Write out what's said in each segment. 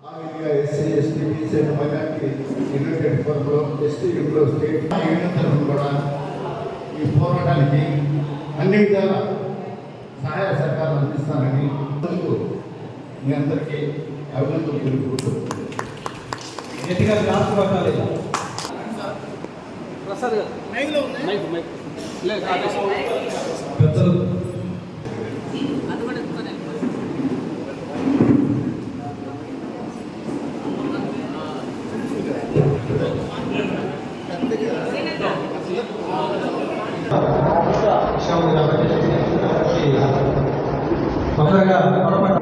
SC ST BC minority united ఫోరంలో ST యూనిట్లో state union కూడా ఈ పోరాటానికి అన్ని విధాల సహాయ సహకారాలు అందిస్తానని అందుకు మీ అందరికీ అభినందనలు తెలుపుకుంటూ గట్టిగా గ్లాస్ కొట్టాలి ప్రసాద్ గారు. Mike mike. లేదు పెద్దలు తొందరగా పొరపాటు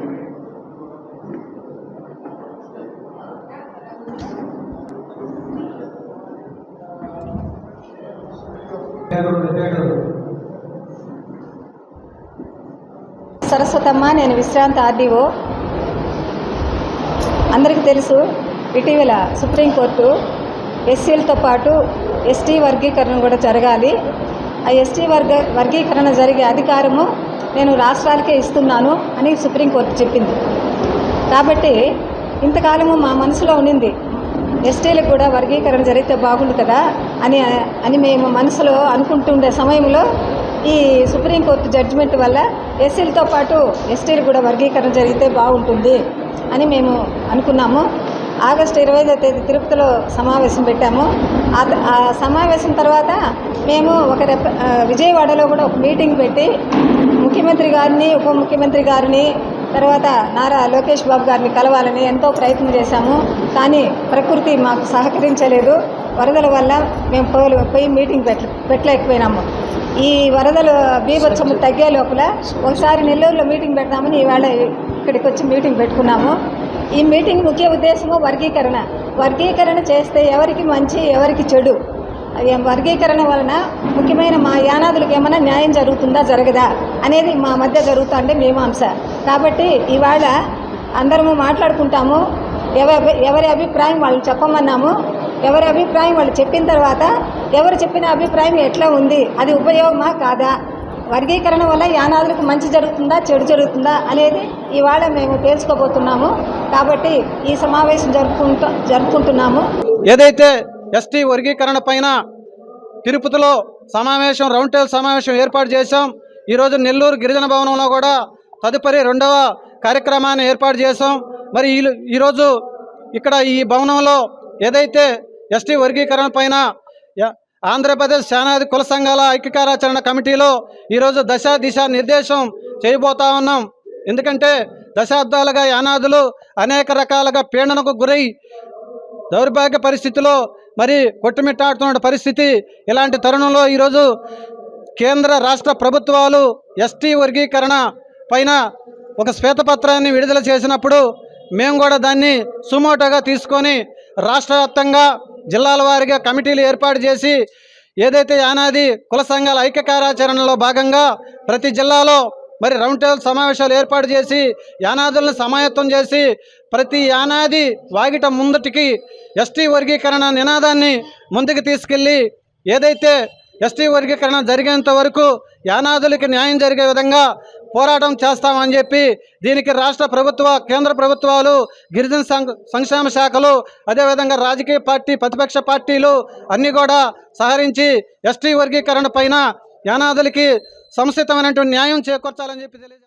సరస్వతమ్మ నేను విశ్రాంత ఆర్డీఓ. అందరికీ తెలుసు ఇటీవల సుప్రీంకోర్టు ఎస్సీలతో పాటు ఎస్టీ వర్గీకరణ కూడా జరగాలి. ఆ ఎస్టీ వర్గ వర్గీకరణ జరిగే అధికారము నేను రాష్ట్రాలకే ఇస్తున్నాను అని సుప్రీంకోర్టు చెప్పింది. కాబట్టి ఇంతకాలము మా మనసులో ఉండింది ఎస్టీలకు కూడా వర్గీకరణ జరిగితే బాగుండు కదా అని అని మేము మనసులో అనుకుంటుండే సమయంలో ఈ సుప్రీంకోర్టు జడ్జిమెంట్ వల్ల ఎస్సీలతో పాటు ఎస్టీలు కూడా వర్గీకరణ జరిగితే బాగుంటుంది అని మేము అనుకున్నాము. ఆగస్టు ఇరవైదో తేదీ తిరుపతిలో సమావేశం పెట్టాము. ఆ సమావేశం తర్వాత మేము ఒక రెప విజయవాడలో కూడా ఒక మీటింగ్ పెట్టి ముఖ్యమంత్రి గారిని ఉప ముఖ్యమంత్రి గారిని తర్వాత నారా లోకేష్ బాబు గారిని కలవాలని ఎంతో ప్రయత్నం చేశాము. కానీ ప్రకృతి మాకు సహకరించలేదు. వరదల వల్ల మేము పోలు పోయి మీటింగ్ పెట్ట పెట్టలేకపోయినాము. ఈ వరదలు బీభత్సము తగ్గే లోపల ఒకసారి నెల్లూరులో మీటింగ్ పెడదామని ఈవేళ ఇక్కడికి వచ్చి మీటింగ్ పెట్టుకున్నాము. ఈ మీటింగ్ ముఖ్య ఉద్దేశము వర్గీకరణ. వర్గీకరణ చేస్తే ఎవరికి మంచి ఎవరికి చెడు? వర్గీకరణ వలన ముఖ్యమైన మా యానాదులకు ఏమైనా న్యాయం జరుగుతుందా జరగదా అనేది మా మధ్య జరుగుతుండే మీమాంస. కాబట్టి ఇవాళ అందరము మాట్లాడుకుంటాము. ఎవరి ఎవరి అభిప్రాయం వాళ్ళు చెప్పమన్నాము. ఎవరి అభిప్రాయం వాళ్ళు చెప్పిన తర్వాత ఎవరు చెప్పిన అభిప్రాయం ఎట్లా ఉంది అది ఉపయోగమా కాదా? వర్గీకరణ వల్ల యానాదులకు మంచి జరుగుతుందా చెడు జరుగుతుందా అనేది ఇవాళ మేము తేల్చుకోబోతున్నాము కాబట్టి ఈ సమావేశం జరుపుకుంటూ జరుపుకుంటున్నాము. ఏదైతే ఎస్టీ వర్గీకరణ పైన తిరుపతిలో సమావేశం రౌండ్ టేబుల్ సమావేశం ఏర్పాటు చేశాం ఈరోజు నెల్లూరు గిరిజన భవనంలో కూడా తదుపరి రెండవ కార్యక్రమాన్ని ఏర్పాటు చేశాం. మరి ఈ ఈరోజు ఇక్కడ ఈ భవనంలో ఏదైతే ఎస్టీ వర్గీకరణ పైన ఆంధ్రప్రదేశ్ శానాది కుల సంఘాల ఐక్యకారాచరణ కమిటీలో ఈరోజు దశ దిశ నిర్దేశం చేయబోతా ఉన్నాం. ఎందుకంటే దశాబ్దాలుగా యానాదులు అనేక రకాలుగా పీడనకు గురై దౌర్భాగ్య పరిస్థితిలో మరి కొట్టుమిట్టాడుతున్న పరిస్థితి ఇలాంటి తరుణంలో ఈరోజు కేంద్ర రాష్ట్ర ప్రభుత్వాలు ఎస్టీ వర్గీకరణ పైన ఒక శ్వేతపత్రాన్ని విడుదల చేసినప్పుడు మేము కూడా దాన్ని సుమోటోగా తీసుకొని రాష్ట్ర వ్యాప్తంగా జిల్లాల వారీగా కమిటీలు ఏర్పాటు చేసి ఏదైతే యానాది కుల సంఘాల ఐక్య కార్యాచరణలో భాగంగా ప్రతి జిల్లాలో మరి రౌండ్ టేబుల్ సమావేశాలు ఏర్పాటు చేసి యానాదులను సమాయత్తం చేసి ప్రతి యానాది వాగిట ముందటికి ఎస్టీ వర్గీకరణ నినాదాన్ని ముందుకు తీసుకెళ్ళి ఏదైతే ఎస్టీ వర్గీకరణ జరిగేంత వరకు యానాదులకి న్యాయం జరిగే విధంగా పోరాటం చేస్తామని చెప్పి దీనికి రాష్ట్ర ప్రభుత్వ కేంద్ర ప్రభుత్వాలు గిరిజన సంక్షేమ శాఖలు అదేవిధంగా రాజకీయ పార్టీ ప్రతిపక్ష పార్టీలు అన్నీ కూడా సహరించి ఎస్టీ వర్గీకరణ పైన యానాదులకి సముచితమైనటువంటి న్యాయం చేకూర్చాలని చెప్పి తెలియజేస్తారు